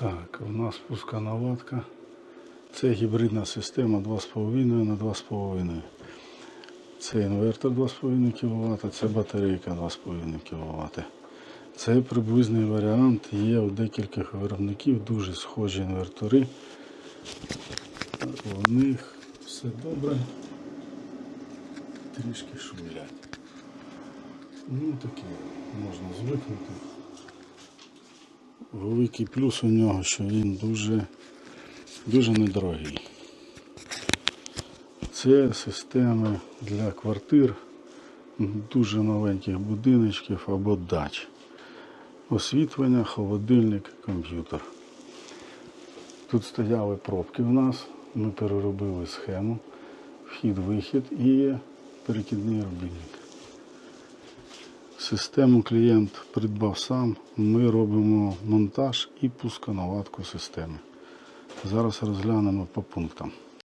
Так, у нас пусконаладка. Це гібридна система 2,5 на 2,5. Це інвертор 2,5 кВт, це батарейка 2,5 кВт. Це приблизний варіант. Є у декількох виробників дуже схожі інвертори. У них все добре. Трішки шумлять. Ну таке можна звикнути. Великий плюс у нього, що він дуже, дуже недорогий. Це системи для квартир, дуже маленьких будиночків або дач. Освітлення, холодильник, комп'ютер. Тут стояли пробки в нас, ми переробили схему, вхід-вихід і перекидний рубільник. Систему клієнт придбав сам. Ми робимо монтаж і пусконаладку системи. Зараз розглянемо по пунктам.